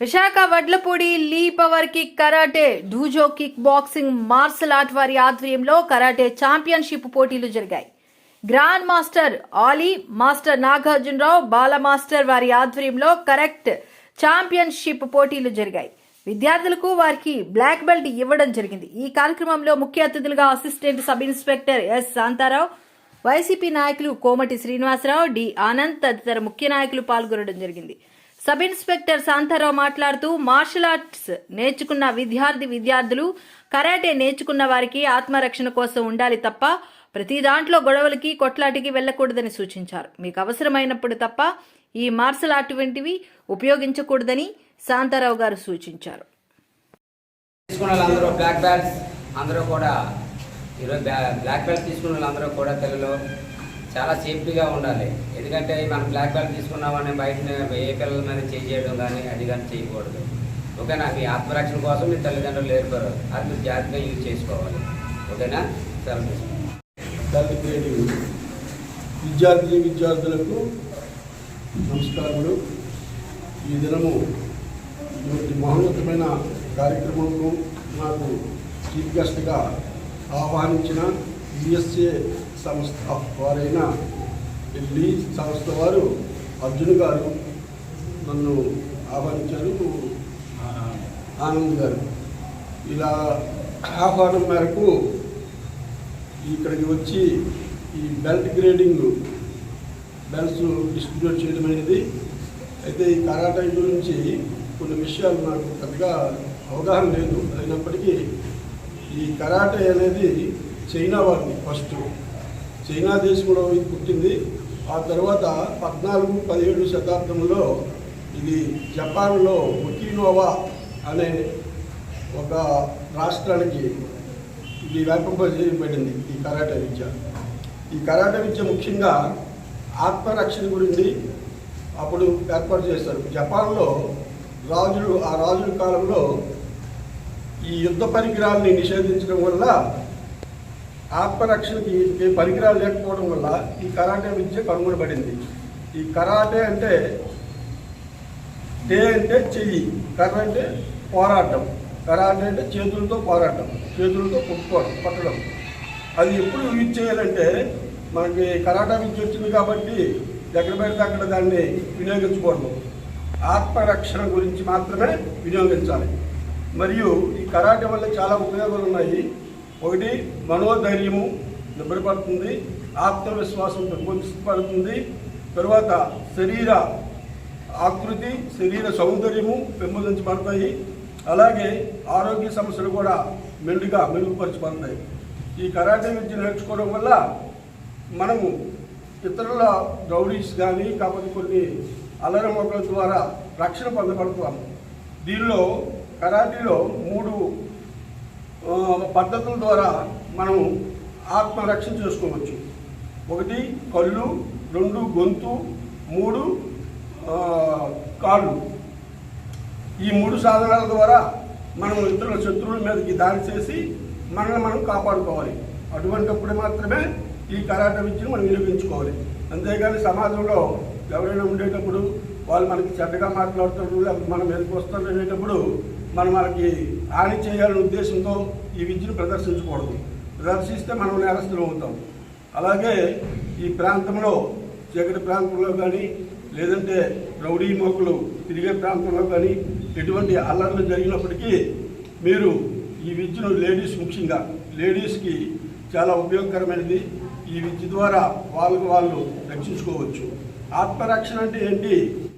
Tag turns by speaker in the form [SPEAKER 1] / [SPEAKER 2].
[SPEAKER 1] Visakha Vadlapudi Lee power kick karate dojo kick boxing martial art వారి ఆధ్వర్యంలో karate championship పోటీలు జరిగాయి. Grand master Ali master Nagarjunarao Bala master వారి ఆధ్వర్యంలో correct championship పోటీలు జరిగాయి. విద్యార్థులకు వారికి బ్లాక్ బెల్ట్ ఇవ్వడం జరిగింది. ఈ కార్యక్రమంలో ముఖ్య అతిథులుగా assistant sub inspector S Shantarao YCP నాయకులు కోమటి శ్రీనివాసరావు డి ఆనంద్ తదితర ముఖ్య నాయకులు పాల్గొనడం జరిగింది. సబ్ ఇన్స్పెక్టర్ శాంతారావు మాట్లాడుతూ మార్షల్ ఆర్ట్స్ నేర్చుకున్న విద్యార్థి విద్యార్థులు కరాటే నేర్చుకున్న వారికి ఆత్మరక్షణ కోసం ఉండాలి తప్ప ప్రతి దాంట్లో గొడవలకి కొట్లాటికి వెళ్ళకూడదని సూచించారు. మీకు అవసరమైనప్పుడు తప్ప ఈ మార్షల్ ఆర్ట్ వంటివి ఉపయోగించకూడదని శాంతారావు గారు సూచించారు.
[SPEAKER 2] బ్లాక్ బెల్ట్స్ అందరూ కూడా ఈరోజు బ్లాక్ బెల్ట్ తీసుకున్న వాళ్ళందరూ కూడా తెలుగులో చాలా సేఫ్టీగా ఉండాలి. ఎందుకంటే మనం బ్లాక్ బెల్ట్ తీసుకున్నామని బయట ఏ పిల్లల మీద చేయడం కానీ అది కానీ చేయకూడదు. ఓకేనా మీ ఆత్మరక్షణ కోసం మీ తల్లిదండ్రులు ఏర్పడరు. అది మీరు జాగ్రత్తగా యూజ్ చేసుకోవాలి. ఓకేనా? సెలవు
[SPEAKER 3] విద్యార్థి విద్యార్థులకు నమస్కారములు. ఈ దినము ఇటువంటి మహోన్నతమైన కార్యక్రమంలో నాకు చీఫ్ గెస్ట్గా ఆహ్వానించిన యుఎస్ఏ సంస్థ వారైన ఢిల్లీ సంస్థ వారు అర్జున్ గారు నన్ను ఆహ్వానించారు. ఆనంద్ గారు. ఇలా ఆహ్వానం మేరకు ఇక్కడికి వచ్చి ఈ బెల్ట్ గ్రేడింగ్ బెల్ట్స్ డిస్ట్రిబ్యూట్ చేయడం అనేది అయితే ఈ కరాటే గురించి కొన్ని విషయాలు నాకు పెద్దగా అవగాహన లేదు. అయినప్పటికీ ఈ కరాటే అనేది చైనా వారిని ఫస్ట్. చైనా దేశంలో ఇది పుట్టింది. ఆ తర్వాత పద్నాలుగు పదిహేడు శతాబ్దంలో ఇది జపాన్లో ఒకినోవా అనే ఒక రాష్ట్రానికి ఇది వ్యాపింపజేయబడింది ఈ కరాట విద్య. ఈ కరాట విద్య ముఖ్యంగా ఆత్మరక్షణ గురించి అప్పుడు ఏర్పాటు చేశారు. జపాన్లో రాజులు ఆ రాజుల కాలంలో ఈ యుద్ధ పరికరాల్ని నిషేధించడం వల్ల ఆత్మరక్షణకి పరికరాలు లేకపోవడం వల్ల ఈ కరాటే విద్య కనుగొనబడింది. ఈ కరాటే అంటే టే అంటే చెయ్యి కర్ర అంటే పోరాటం కరాటే అంటే చేతులతో పోరాటం చేతులతో కొట్టుకోవడం పట్టడం అది ఎప్పుడు యూజ్ చేయాలంటే మనకి కరాటా విద్య వచ్చింది కాబట్టి ఎక్కడ పెడితే అక్కడ దాన్ని వినియోగించకూడదు ఆత్మరక్షణ గురించి మాత్రమే వినియోగించాలి. మరియు ఈ కరాటే వల్ల చాలా ఉపయోగాలు ఉన్నాయి. ఒకటి మనోధైర్యము నిబ్బరపడుతుంది ఆత్మవిశ్వాసం పెంపొందించబడుతుంది తరువాత శరీర ఆకృతి శరీర సౌందర్యము పెంపొందించబడతాయి అలాగే ఆరోగ్య సమస్యలు కూడా మెండుగా మెరుగుపరచబడతాయి. ఈ కరాటే విద్య నేర్చుకోవడం వల్ల మనము ఇతరుల రౌడీస్ కానీ కాకపోతే కొన్ని అల్లరి ద్వారా రక్షణ పొందబడుతున్నాము దీనిలో కరాటీలో మూడు పద్ధతుల ద్వారా మనం ఆత్మరక్షణ చేసుకోవచ్చు. ఒకటి కళ్ళు రెండు గొంతు మూడు కాళ్ళు. ఈ మూడు సాధనాల ద్వారా మనం ఇతరుల శత్రువుల మీదకి దాడి చేసి మనల్ని మనం కాపాడుకోవాలి. అటువంటిప్పుడు మాత్రమే ఈ కరాట విద్యను మనం వినియోగించుకోవాలి అంతేగాని సమాజంలో ఎవరైనా ఉండేటప్పుడు వాళ్ళు మనకి చెడ్డగా మాట్లాడుతున్నారు లేకపోతే మనం మీదకి వస్తారు అనేటప్పుడు మనం మనకి హాని చేయాలనే ఉద్దేశంతో ఈ విద్యను ప్రదర్శించకూడదు. ప్రదర్శిస్తే మనం నేరస్తులు అవుతాం. అలాగే ఈ ప్రాంతంలో చీకటి ప్రాంతంలో కానీ లేదంటే రౌడీ మోకులు తిరిగే ప్రాంతంలో కానీ ఎటువంటి అల్లర్లు జరిగినప్పటికీ మీరు ఈ విద్యను లేడీస్ ముఖ్యంగా లేడీస్కి చాలా ఉపయోగకరమైనది. ఈ విద్య ద్వారా వాళ్ళకు వాళ్ళు రక్షించుకోవచ్చు. ఆత్మరక్షణ అంటే ఏంటి?